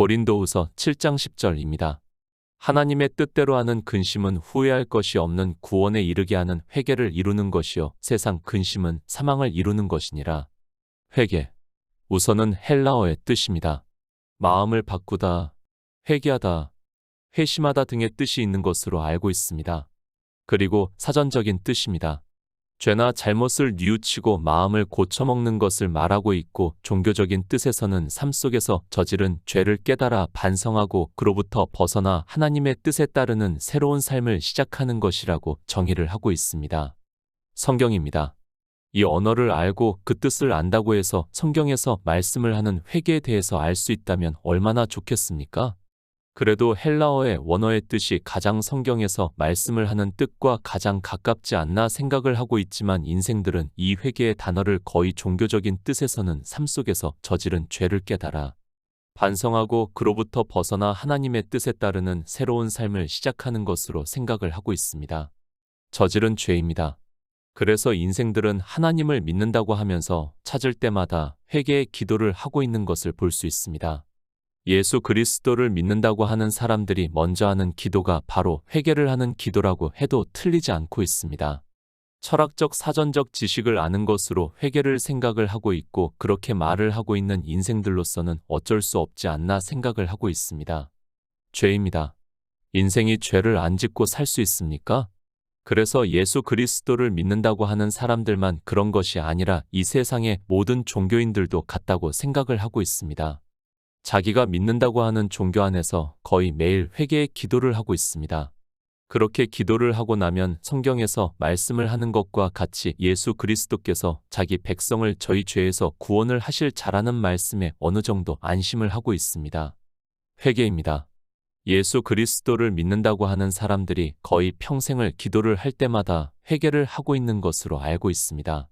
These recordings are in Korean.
고린도후서 7장 10절입니다. 하나님의 뜻대로 하는 근심은 후회할 것이 없는 구원에 이르게 하는 회개를 이루는 것이요 세상 근심은 사망을 이루는 것이니라. 회개. 우선은 헬라어의 뜻입니다. 마음을 바꾸다, 회개하다, 회심하다 등의 뜻이 있는 것으로 알고 있습니다. 그리고 사전적인 뜻입니다. 죄나 잘못을 뉘우치고 마음을 고쳐먹는 것을 말하고 있고 종교적인 뜻에서는 삶 속에서 저지른 죄를 깨달아 반성하고 그로부터 벗어나 하나님의 뜻에 따르는 새로운 삶을 시작하는 것이라고 정의를 하고 있습니다. 성경입니다. 이 언어를 알고 그 뜻을 안다고 해서 성경에서 말씀을 하는 회개에 대해서 알 수 있다면 얼마나 좋겠습니까? 그래도 헬라어의 원어의 뜻이 가장 성경에서 말씀을 하는 뜻과 가장 가깝지 않나 생각을 하고 있지만 인생들은 이 회개의 단어를 거의 종교적인 뜻에서는 삶 속에서 저지른 죄를 깨달아 반성하고 그로부터 벗어나 하나님의 뜻에 따르는 새로운 삶을 시작하는 것으로 생각을 하고 있습니다. 저지른 죄입니다. 그래서 인생들은 하나님을 믿는다고 하면서 찾을 때마다 회개의 기도를 하고 있는 것을 볼 수 있습니다. 예수 그리스도를 믿는다고 하는 사람들이 먼저 하는 기도가 바로 회개를 하는 기도라고 해도 틀리지 않고 있습니다. 철학적 사전적 지식을 아는 것으로 회개를 생각을 하고 있고 그렇게 말을 하고 있는 인생들로서는 어쩔 수 없지 않나 생각을 하고 있습니다. 죄입니다. 인생이 죄를 안 짓고 살 수 있습니까? 그래서 예수 그리스도를 믿는다고 하는 사람들만 그런 것이 아니라 이 세상의 모든 종교인들도 같다고 생각을 하고 있습니다. 자기가 믿는다고 하는 종교 안에서 거의 매일 회개의 기도를 하고 있습니다. 그렇게 기도를 하고 나면 성경에서 말씀을 하는 것과 같이 예수 그리스도께서 자기 백성을 저희 죄에서 구원을 하실 자라는 말씀에 어느 정도 안심을 하고 있습니다. 회개입니다. 예수 그리스도를 믿는다고 하는 사람들이 거의 평생을 기도를 할 때마다 회개를 하고 있는 것으로 알고 있습니다.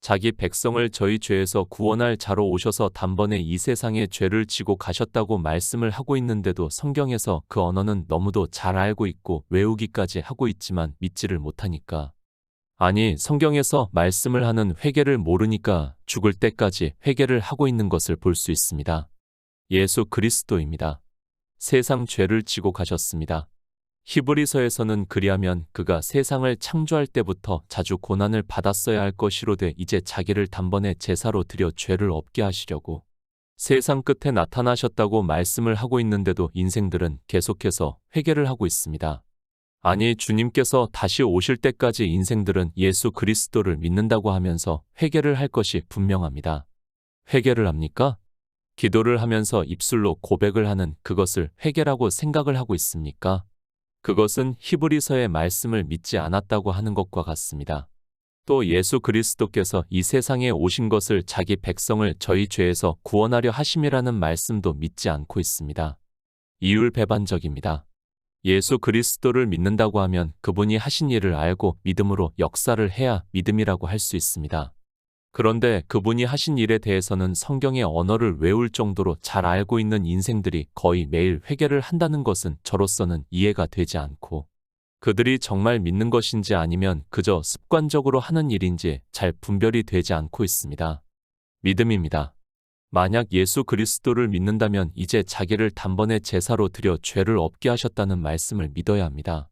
자기 백성을 저희 죄에서 구원할 자로 오셔서 단번에 이 세상의 죄를 지고 가셨다고 말씀을 하고 있는데도 성경에서 그 언어는 너무도 잘 알고 있고 외우기까지 하고 있지만 믿지를 못하니까. 아니, 성경에서 말씀을 하는 회개를 모르니까 죽을 때까지 회개를 하고 있는 것을 볼 수 있습니다. 예수 그리스도입니다. 세상 죄를 지고 가셨습니다. 히브리서에서는 그리하면 그가 세상을 창조할 때부터 자주 고난을 받았어야 할 것이로되 이제 자기를 단번에 제사로 드려 죄를 없게 하시려고 세상 끝에 나타나셨다고 말씀을 하고 있는데도 인생들은 계속해서 회개를 하고 있습니다. 아니 주님께서 다시 오실 때까지 인생들은 예수 그리스도를 믿는다고 하면서 회개를 할 것이 분명합니다. 회개를 합니까? 기도를 하면서 입술로 고백을 하는 그것을 회개라고 생각을 하고 있습니까? 그것은 히브리서의 말씀을 믿지 않았다고 하는 것과 같습니다. 또 예수 그리스도께서 이 세상에 오신 것을 자기 백성을 저희 죄에서 구원하려 하심이라는 말씀도 믿지 않고 있습니다. 이율 배반적입니다. 예수 그리스도를 믿는다고 하면 그분이 하신 일을 알고 믿음으로 역사를 해야 믿음이라고 할 수 있습니다. 그런데 그분이 하신 일에 대해서는 성경의 언어를 외울 정도로 잘 알고 있는 인생들이 거의 매일 회개를 한다는 것은 저로서는 이해가 되지 않고 그들이 정말 믿는 것인지 아니면 그저 습관적으로 하는 일인지 잘 분별이 되지 않고 있습니다. 믿음입니다. 만약 예수 그리스도를 믿는다면 이제 자기를 단번에 제사로 드려 죄를 없게 하셨다는 말씀을 믿어야 합니다.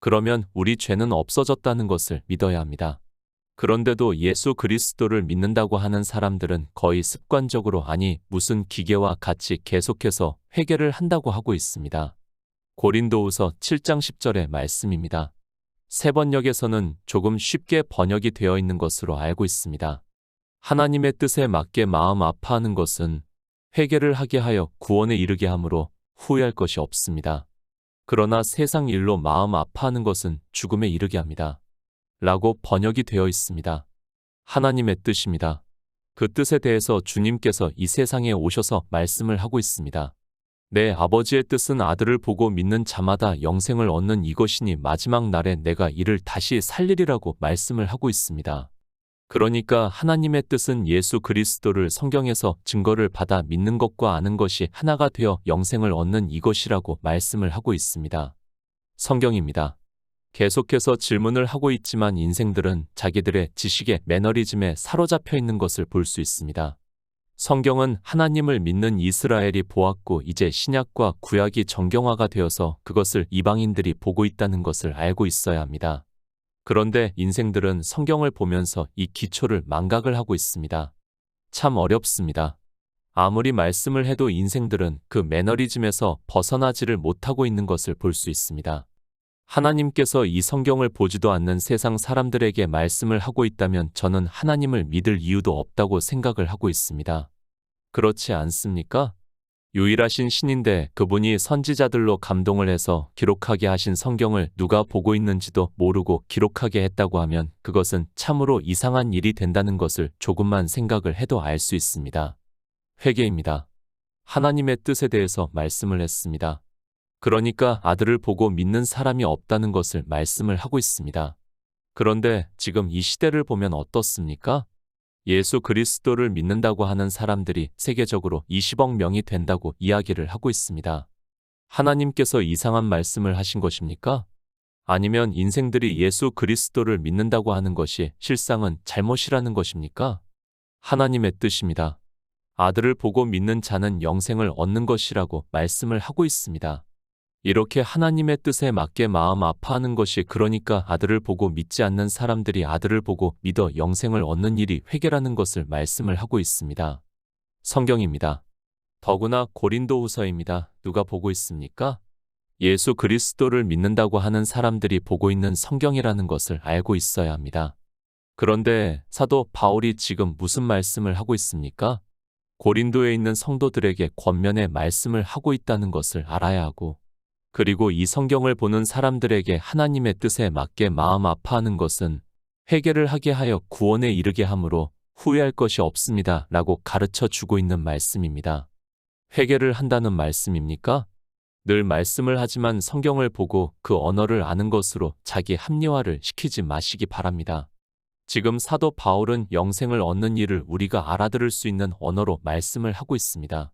그러면 우리 죄는 없어졌다는 것을 믿어야 합니다. 그런데도 예수 그리스도를 믿는다고 하는 사람들은 거의 습관적으로 아니 무슨 기계와 같이 계속해서 회개를 한다고 하고 있습니다. 고린도우서 7장 10절의 말씀입니다. 세 번역에서는 조금 쉽게 번역이 되어 있는 것으로 알고 있습니다. 하나님의 뜻에 맞게 마음 아파하는 것은 회개를 하게 하여 구원에 이르게 하므로 후회할 것이 없습니다. 그러나 세상 일로 마음 아파하는 것은 죽음에 이르게 합니다. 라고 번역이 되어 있습니다. 하나님의 뜻입니다. 그 뜻에 대해서 주님께서 이 세상에 오셔서 말씀을 하고 있습니다. 내 아버지의 뜻은 아들을 보고 믿는 자마다 영생을 얻는 이것이니 마지막 날에 내가 이를 다시 살리리라고 말씀을 하고 있습니다. 그러니까 하나님의 뜻은 예수 그리스도를 성경에서 증거를 받아 믿는 것과 아는 것이 하나가 되어 영생을 얻는 이것이라고 말씀을 하고 있습니다. 성경입니다. 계속해서 질문을 하고 있지만 인생들은 자기들의 지식의 매너리즘에 사로잡혀 있는 것을 볼 수 있습니다. 성경은 하나님을 믿는 이스라엘이 보았고 이제 신약과 구약이 정경화가 되어서 그것을 이방인들이 보고 있다는 것을 알고 있어야 합니다. 그런데 인생들은 성경을 보면서 이 기초를 망각을 하고 있습니다. 참 어렵습니다. 아무리 말씀을 해도 인생들은 그 매너리즘에서 벗어나지를 못하고 있는 것을 볼 수 있습니다. 하나님께서 이 성경을 보지도 않는 세상 사람들에게 말씀을 하고 있다면 저는 하나님을 믿을 이유도 없다고 생각을 하고 있습니다. 그렇지 않습니까? 유일하신 신인데 그분이 선지자들로 감동을 해서 기록하게 하신 성경을 누가 보고 있는지도 모르고 기록하게 했다고 하면 그것은 참으로 이상한 일이 된다는 것을 조금만 생각을 해도 알 수 있습니다. 회개입니다. 하나님의 뜻에 대해서 말씀을 했습니다. 그러니까 아들을 보고 믿는 사람이 없다는 것을 말씀을 하고 있습니다. 그런데 지금 이 시대를 보면 어떻습니까? 예수 그리스도를 믿는다고 하는 사람들이 세계적으로 20억 명이 된다고 이야기를 하고 있습니다. 하나님께서 이상한 말씀을 하신 것입니까? 아니면 인생들이 예수 그리스도를 믿는다고 하는 것이 실상은 잘못이라는 것입니까? 하나님의 뜻입니다. 아들을 보고 믿는 자는 영생을 얻는 것이라고 말씀을 하고 있습니다. 이렇게 하나님의 뜻에 맞게 마음 아파하는 것이 그러니까 아들을 보고 믿지 않는 사람들이 아들을 보고 믿어 영생을 얻는 일이 회개라는 것을 말씀을 하고 있습니다. 성경입니다. 더구나 고린도 후서입니다. 누가 보고 있습니까? 예수 그리스도를 믿는다고 하는 사람들이 보고 있는 성경이라는 것을 알고 있어야 합니다. 그런데 사도 바울이 지금 무슨 말씀을 하고 있습니까? 고린도에 있는 성도들에게 권면의 말씀을 하고 있다는 것을 알아야 하고 그리고 이 성경을 보는 사람들에게 하나님의 뜻에 맞게 마음 아파하는 것은 회개를 하게 하여 구원에 이르게 함으로 후회할 것이 없습니다. 라고 가르쳐 주고 있는 말씀입니다. 회개를 한다는 말씀입니까? 늘 말씀을 하지만 성경을 보고 그 언어를 아는 것으로 자기 합리화를 시키지 마시기 바랍니다. 지금 사도 바울은 영생을 얻는 일을 우리가 알아들을 수 있는 언어로 말씀을 하고 있습니다.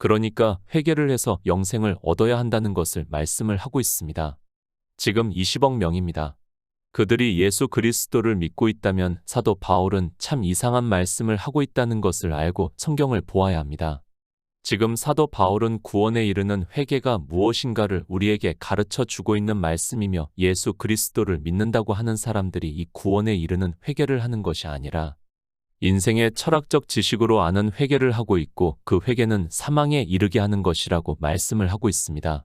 그러니까 회개를 해서 영생을 얻어야 한다는 것을 말씀을 하고 있습니다. 지금 20억 명입니다. 그들이 예수 그리스도를 믿고 있다면 사도 바울은 참 이상한 말씀을 하고 있다는 것을 알고 성경을 보아야 합니다. 지금 사도 바울은 구원에 이르는 회개가 무엇인가를 우리에게 가르쳐 주고 있는 말씀이며 예수 그리스도를 믿는다고 하는 사람들이 이 구원에 이르는 회개를 하는 것이 아니라 인생의 철학적 지식으로 아는 회개를 하고 있고 그 회개는 사망에 이르게 하는 것이라고 말씀을 하고 있습니다.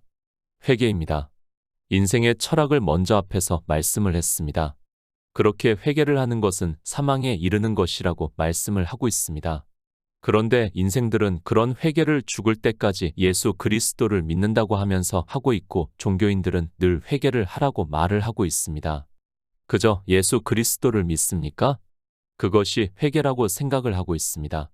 회개입니다. 인생의 철학을 먼저 앞에서 말씀을 했습니다. 그렇게 회개를 하는 것은 사망에 이르는 것이라고 말씀을 하고 있습니다. 그런데 인생들은 그런 회개를 죽을 때까지 예수 그리스도를 믿는다고 하면서 하고 있고 종교인들은 늘 회개를 하라고 말을 하고 있습니다. 그저 예수 그리스도를 믿습니까? 그것이 회개라고 생각을 하고 있습니다.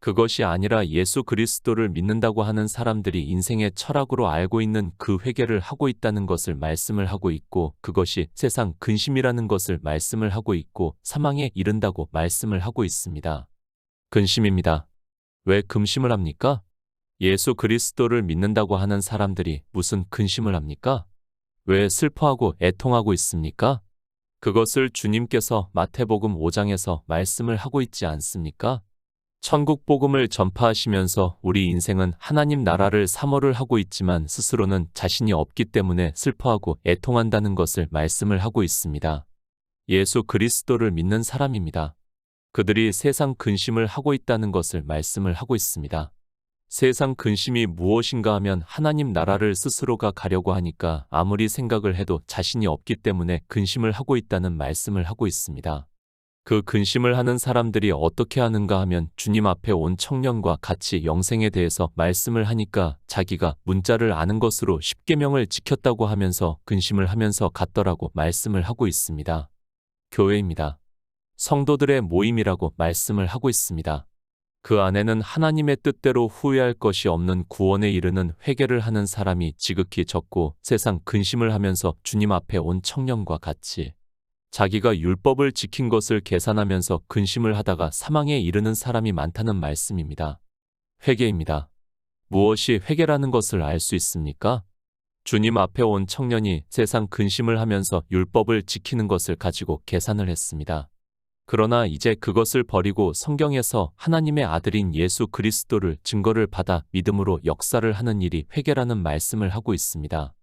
그것이 아니라 예수 그리스도를 믿는다고 하는 사람들이 인생의 철학으로 알고 있는 그 회개를 하고 있다는 것을 말씀을 하고 있고 그것이 세상 근심이라는 것을 말씀을 하고 있고 사망에 이른다고 말씀을 하고 있습니다. 근심입니다. 왜 근심을 합니까? 예수 그리스도를 믿는다고 하는 사람들이 무슨 근심을 합니까? 왜 슬퍼하고 애통하고 있습니까? 그것을 주님께서 마태복음 5장에서 말씀을 하고 있지 않습니까? 천국 복음을 전파하시면서 우리 인생은 하나님 나라를 사모를 하고 있지만 스스로는 자신이 없기 때문에 슬퍼하고 애통한다는 것을 말씀을 하고 있습니다. 예수 그리스도를 믿는 사람입니다. 그들이 세상 근심을 하고 있다는 것을 말씀을 하고 있습니다. 세상 근심이 무엇인가 하면 하나님 나라를 스스로가 가려고 하니까 아무리 생각을 해도 자신이 없기 때문에 근심을 하고 있다는 말씀을 하고 있습니다. 그 근심을 하는 사람들이 어떻게 하는가 하면 주님 앞에 온 청년과 같이 영생에 대해서 말씀을 하니까 자기가 문자를 아는 것으로 십계명을 지켰다고 하면서 근심을 하면서 갔더라고 말씀을 하고 있습니다. 교회입니다. 성도들의 모임이라고 말씀을 하고 있습니다. 그 안에는 하나님의 뜻대로 후회할 것이 없는 구원에 이르는 회개를 하는 사람이 지극히 적고 세상 근심을 하면서 주님 앞에 온 청년과 같이 자기가 율법을 지킨 것을 계산하면서 근심을 하다가 사망에 이르는 사람이 많다는 말씀입니다. 회개입니다. 무엇이 회개라는 것을 알 수 있습니까? 주님 앞에 온 청년이 세상 근심을 하면서 율법을 지키는 것을 가지고 계산을 했습니다. 그러나 이제 그것을 버리고 성경에서 하나님의 아들인 예수 그리스도를 증거를 받아 믿음으로 역사를 하는 일이 회개라는 말씀을 하고 있습니다.